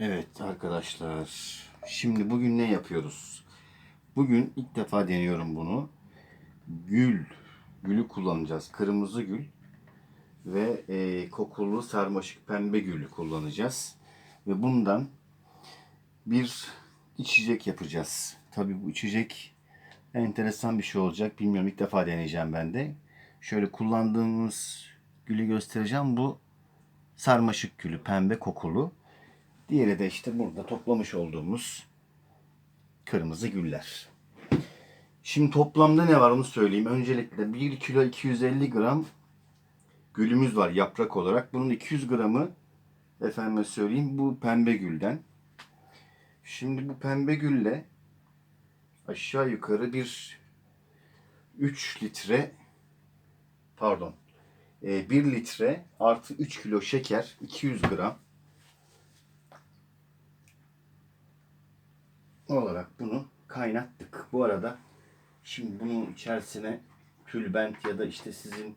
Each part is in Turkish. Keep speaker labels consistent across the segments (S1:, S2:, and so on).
S1: Evet arkadaşlar. Şimdi bugün ne yapıyoruz? Bugün ilk defa deniyorum bunu. Gül. Gülü kullanacağız. Kırmızı gül. Ve e, kokulu sarmaşık pembe gülü kullanacağız. Ve bundan bir içecek yapacağız. Tabii bu içecek enteresan bir şey olacak. Bilmiyorum ilk defa deneyeceğim ben de. Şöyle kullandığımız gülü göstereceğim. Bu sarmaşık gülü pembe kokulu. Diğeri de işte burada toplamış olduğumuz kırmızı güller. Şimdi toplamda ne var onu söyleyeyim. Öncelikle 1 kilo 250 gram gülümüz var yaprak olarak. Bunun 200 gramı efendime söyleyeyim bu pembe gülden. Şimdi bu pembe gülle aşağı yukarı bir 3 litre pardon 1 litre artı 3 kilo şeker 200 gram olarak bunu kaynattık. Bu arada şimdi bunun içerisine tülbent ya da işte sizin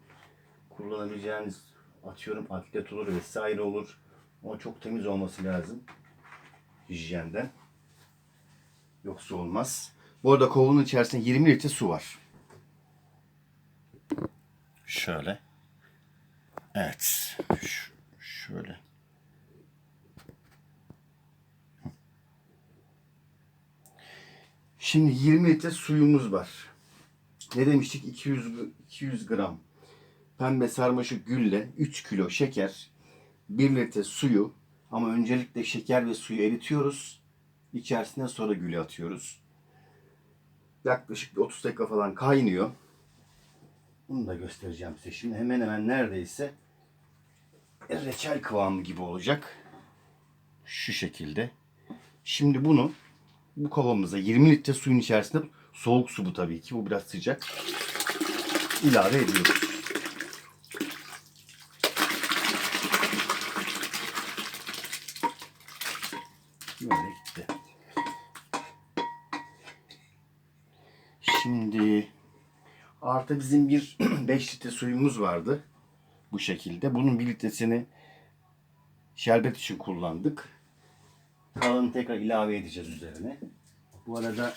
S1: kullanabileceğiniz atıyorum atlet olur vesaire olur. Ama çok temiz olması lazım. Hijyenden. Yoksa olmaz. Bu arada kovanın içerisinde 20 litre su var. Şöyle. Evet. Ş- şöyle. Şimdi 20 litre suyumuz var. Ne demiştik? 200 g- 200 gram pembe sarmaşık gülle 3 kilo şeker, 1 litre suyu ama öncelikle şeker ve suyu eritiyoruz. İçerisine sonra gülü atıyoruz. Yaklaşık bir 30 dakika falan kaynıyor. Bunu da göstereceğim size. Şimdi hemen hemen neredeyse reçel kıvamı gibi olacak. Şu şekilde. Şimdi bunu bu kovamıza 20 litre suyun içerisinde soğuk su bu tabii ki. Bu biraz sıcak. ilave ediyoruz. Böyle gitti. Şimdi artı bizim bir 5 litre suyumuz vardı. Bu şekilde. Bunun bir litresini şerbet için kullandık. Kalanı tekrar ilave edeceğiz üzerine. Bu arada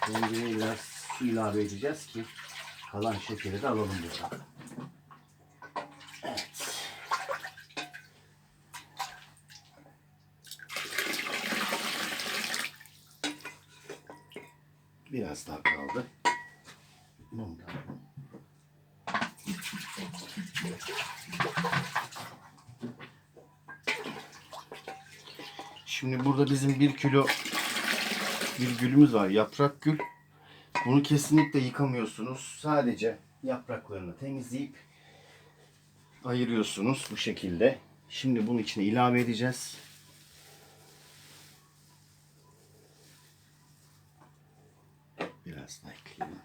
S1: tencereye biraz su ilave edeceğiz ki kalan şekeri de alalım buradan. Biraz daha kaldı. Bundan. Şimdi burada bizim bir kilo bir gülümüz var. Yaprak gül. Bunu kesinlikle yıkamıyorsunuz. Sadece yapraklarını temizleyip ayırıyorsunuz bu şekilde. Şimdi bunun içine ilave edeceğiz. Biraz daha ekleyelim.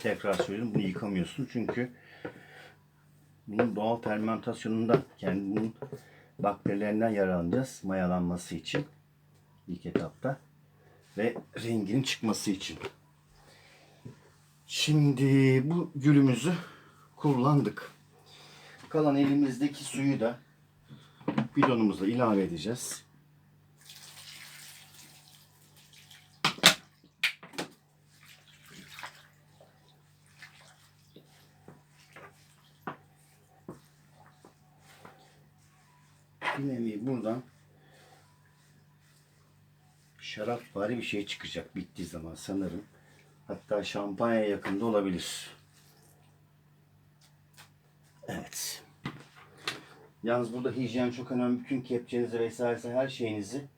S1: Tekrar söylüyorum bunu yıkamıyorsun çünkü bunun doğal fermentasyonunda yani bunun bakterilerinden yararlanacağız mayalanması için ilk etapta ve renginin çıkması için. Şimdi bu gülümüzü kullandık. Kalan elimizdeki suyu da bidonumuza ilave edeceğiz. Bir nevi buradan şarap bari bir şey çıkacak bittiği zaman sanırım. Hatta şampanya yakında olabilir. Evet. Yalnız burada hijyen çok önemli. Bütün kepçenizi vesaire her şeyinizi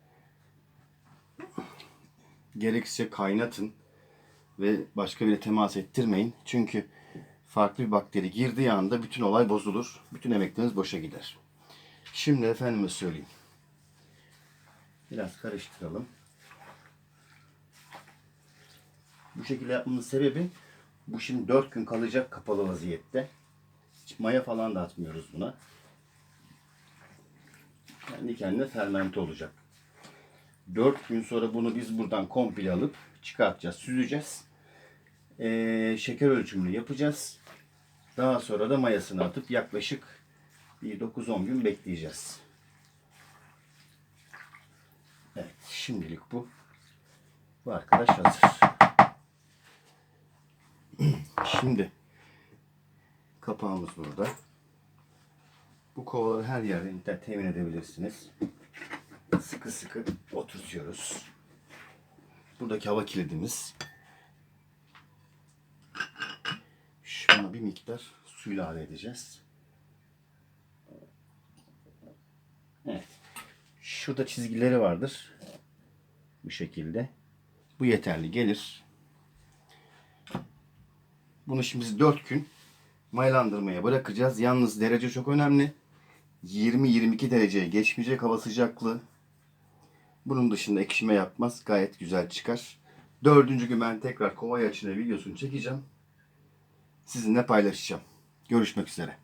S1: gerekirse kaynatın ve başka biri temas ettirmeyin. Çünkü farklı bir bakteri girdiği anda bütün olay bozulur. Bütün emekleriniz boşa gider. Şimdi efendime söyleyeyim. Biraz karıştıralım. Bu şekilde yapmamın sebebi bu şimdi 4 gün kalacak kapalı vaziyette. Hiç maya falan da atmıyoruz buna. Kendi kendine fermente olacak. 4 gün sonra bunu biz buradan komple alıp çıkartacağız, süzeceğiz. Ee, şeker ölçümünü yapacağız. Daha sonra da mayasını atıp yaklaşık bir 9-10 gün bekleyeceğiz. Evet, şimdilik bu. Bu arkadaş hazır. Şimdi kapağımız burada. Bu kovaları her yerden temin edebilirsiniz. Sıkı sıkı oturtuyoruz. Buradaki hava kilidimiz. Şuna bir miktar su ilave edeceğiz. Evet. Şurada çizgileri vardır. Bu şekilde. Bu yeterli gelir. Bunu şimdi biz 4 gün mayalandırmaya bırakacağız. Yalnız derece çok önemli. 20-22 dereceye geçmeyecek hava sıcaklığı. Bunun dışında ekşime yapmaz. Gayet güzel çıkar. Dördüncü gün ben tekrar kovaya açına videosunu çekeceğim. Sizinle paylaşacağım. Görüşmek üzere.